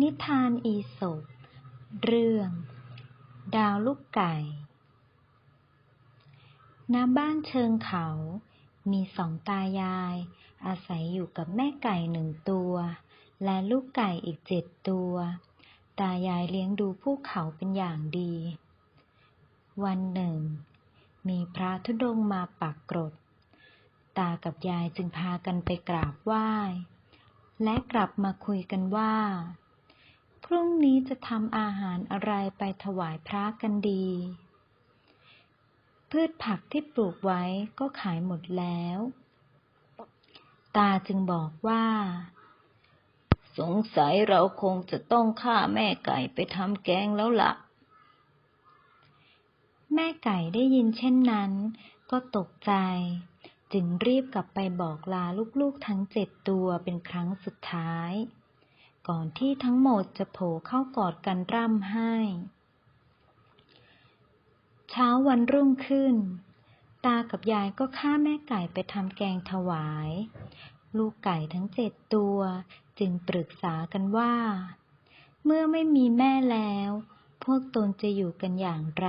นิทานอีสปเรื่อง ดาวลูกไก่ ณ บ้านเชิงเขา มีสองตายาย อาศัยอยู่กับแม่ไก่หนึ่งตัว และลูกไก่อีกเจ็ดตัว ตายายเลี้ยงดูพวกเขาเป็นอย่างดี วันหนึ่ง มีพระธุดงค์มาปักกรด ตากับยายจึงพากันไปกราบไหว้ และกลับมาคุยกันว่า นี้จะทำอาหารอะไรไปถวายพระกันดี พืชผักที่ปลูกไว้ก็ขายหมดแล้ว ตาจึงบอกว่า สงสัยเราคงจะต้องฆ่าแม่ไก่ไปทำแกงแล้วล่ะ แม่ไก่ได้ยินเช่นนั้น ก็ตกใจ จึงรีบกลับไปบอกลาลูกๆทั้งเจ็ดตัวเป็นครั้งสุดท้าย ก่อนที่ทั้งหมดจะโผล่เข้ากอดกันร่ำไห้ เช้าวันรุ่งขึ้น ตากับยายก็ฆ่าแม่ไก่ไปทำแกงถวาย ลูกไก่ทั้งเจ็ดตัวจึงปรึกษากันว่า เมื่อไม่มีแม่แล้ว พวกตนจะอยู่กันอย่างไร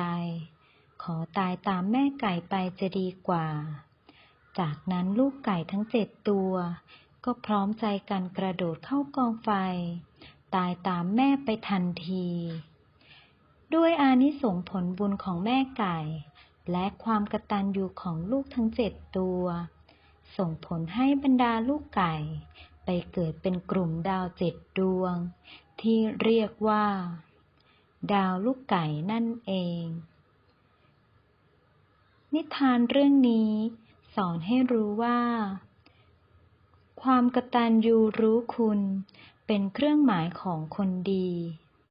ขอตายตามแม่ไก่ไปจะดีกว่า จากนั้นลูกไก่ทั้งเจ็ดตัว ก็พร้อมใจกันกระโดดเข้ากองไฟ ตายตามแม่ไปทันที ด้วยอานิสงผลบุญของแม่ไก่ และความกระตัญญูของลูกทั้งเจ็ดตัว ส่งผลให้บรรดาลูกไก่ ไปเกิดเป็นกลุ่มดาวเจ็ดดวง ที่เรียกว่า ดาวลูกไก่นั่นเอง นิทานเรื่องนี้สอนให้รู้ว่า ความกตัญญูรู้คุณ เป็นเครื่องหมายของคนดี